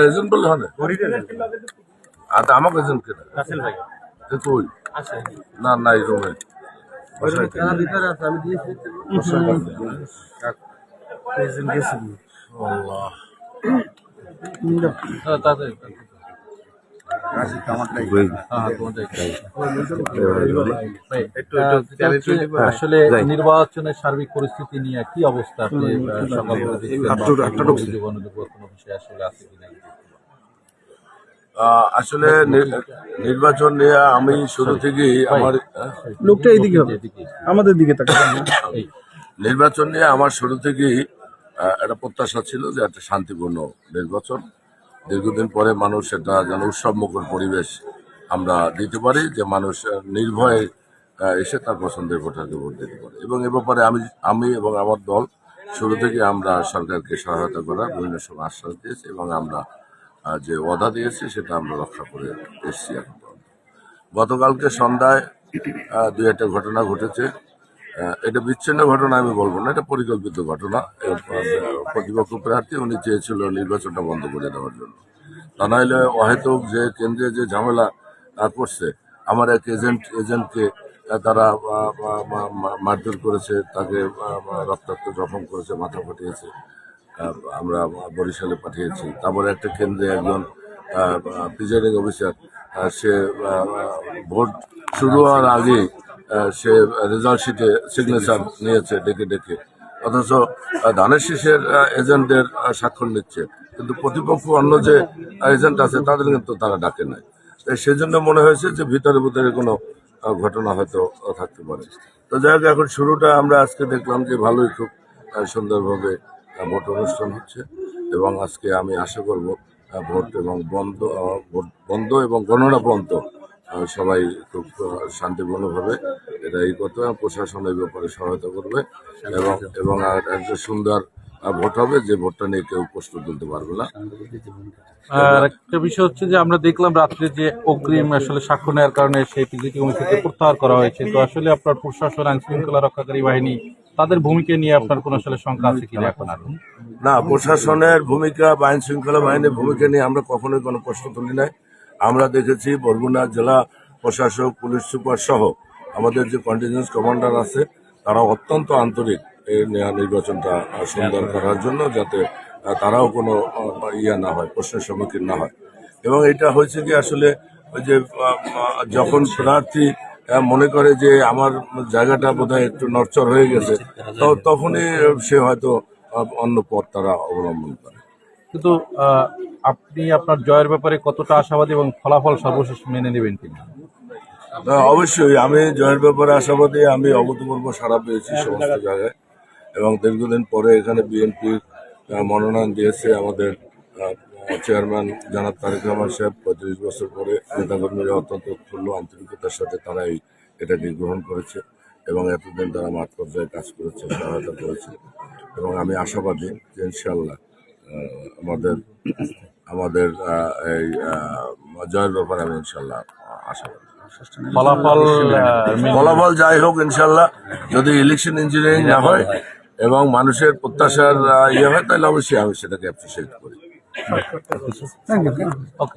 Agent বললে হয় না আর আমাকে এজেন্ট কে রাসেল ভাই কই না না আমি দিয়েছি আসলে নির্বাচনের সার্বিক পরিস্থিতি নিয়ে কি অবস্থা? আপনি আসলে আছে কিনা আহ, আসলে নি- নির্বাচন নিয়ে আমি শুরু থেকেই আমার লোকটা এইদিকে আমাদের দিকে নির্বাচন নিয়ে আমার শুরু থেকেই একটা প্রত্যাশা ছিল যে একটা শান্তিপূর্ণ নির্বাচন। দীর্ঘদিন পরে মানুষ এটা যেন উৎসবমুখর পরিবেশ আমরা দিতে পারি, যে মানুষ নির্ভয়ে এসে তার পছন্দের ভোটারকে ভোট দিতে পারে। এবং এ ব্যাপারে আমি আমি এবং আমার দল শুরু থেকে আমরা সরকারকে সহায়তা করার বিভিন্ন সময় আশ্বাস দিয়েছি এবং আমরা যে ওয়াদা দিয়েছি সেটা আমরা রক্ষা করে এসেছি এখন গতকালকে সন্ধ্যায় দু একটা ঘটনা ঘটেছে। এটা বিচ্ছিন্ন ঘটনা আমি বলব না এটা পরিকল্পিত ঘটনা। প্রতিপক্ষ প্রার্থী উনি চেয়েছিল নির্বাচনটা বন্ধ করে দেওয়ার জন্য। তা নাহলে অহেতুক যে কেন্দ্রে যে ঝামেলা করছে আমার এক এজেন্ট এজেন্টকে তারা মারধর করেছে তাকে রক্তাক্ত জখম করেছে মাথা ফাটিয়েছে আমরা বরিশালে পাঠিয়েছি। তারপরে একটা কেন্দ্রে একজন প্রিজাইডিং অফিসার সে ভোট শুরু হওয়ার আগে আহ, সে রেজাল্ট শিটে সিগনেচার নিয়েছে ডেকে ডেকে। অথচ ধানের শীষের এজেন্টদের স্বাক্ষর নিচ্ছে। কিন্তু প্রতিপক্ষ অন্য যে এজেন্ট আছে, তাদের কিন্তু তারা ডাকে নাই। তাই সেই জন্য মনে হয়েছে যে ভিতরে ভিতরে কোনো ঘটনা হয়তো থাকতে পারে। তো যাই হোক, এখন শুরুটা আমরা আজকে দেখলাম যে ভালোই খুব সুন্দরভাবে ভোট অনুষ্ঠান হচ্ছে। এবং আজকে আমি আশা করব ভোট এবং বন্ধ ভোট বন্ধ এবং গণনা বন্ধ সবাই খুব শান্তিপূর্ণভাবে এটা এই করতে হবে প্রশাসন এই ব্যাপারে সহায়তা করবে এবং এবং একটা সুন্দর ভোট হবে যে ভোটটা নিয়ে কেউ প্রশ্ন তুলতে পারবে না। আর একটা বিষয় হচ্ছে যে আমরা দেখলাম রাত্রে যে অগ্রিম আসলে সাক্ষ্য নেওয়ার কারণে সেই পিজিটি থেকে প্রত্যাহার করা হয়েছে। তো আসলে আপনার প্রশাসন আইন শৃঙ্খলা রক্ষাকারী বাহিনী তাদের ভূমিকা নিয়ে আপনার কোনো আসলে শঙ্কা আছে কিনা এখন আর? না প্রশাসনের ভূমিকা বা আইন শৃঙ্খলা বাহিনীর ভূমিকা নিয়ে আমরা কখনোই কোনো প্রশ্ন তুলি নাই। আমরা দেখেছি বরগুনা জেলা প্রশাসক পুলিশ সুপার সহ আমাদের যে কন্টিনিউস কমান্ডার আছে তারা অত্যন্ত আন্তরিক এই নির্বাচনটা সুন্দর করার জন্য যাতে তারাও কোনো ইয়া না হয় প্রশ্নের সম্মুখীন না হয়। এবং এটা হয়েছে কি আসলে ওই যে যখন প্রার্থী মনে করে যে আমার জায়গাটা বোধহয় একটু নরচর হয়ে গেছে তখনই সে হয়তো অন্য পথ তারা অবলম্বন করে। কিন্তু আপনি আপনার জয়ের ব্যাপারে কতটা আশাবাদী এবং ফলাফল সর্বশেষ মেনে নেবেন কিনা? অবশ্যই আমি জয়ের ব্যাপারে আশাবাদী আমি অভূতপূর্ব সাড়া পেয়েছি সমস্ত জায়গায়। এবং দীর্ঘদিন পরে এখানে বিএনপি মনোনয়ন দিয়েছে আমাদের চেয়ারম্যান জানাত তারেক রহমান সাহেব। পঁয়ত্রিশ বছর পরে নেতাকর্মীরা অত্যন্ত উৎফুল্ল আন্তরিকতার সাথে তারা এই এটাকে গ্রহণ করেছে এবং এতদিন তারা মাঠ পর্যায়ে কাজ করেছে সহায়তা করেছে। এবং আমি আশাবাদী যে ইনশাল্লাহ আমাদের আমাদের এই জয়ের ব্যাপারে আমি ইনশাল্লাহ আশাবাদী। ফলাফল ফলাফল যাই হোক ইনশাল্লাহ যদি ইলেকশন ইঞ্জিনিয়ারিং না হয় এবং মানুষের প্রত্যাশার ইয়ে হয় তাহলে অবশ্যই আমি সেটাকে অ্যাপ্রিসিয়েট করি। ওকে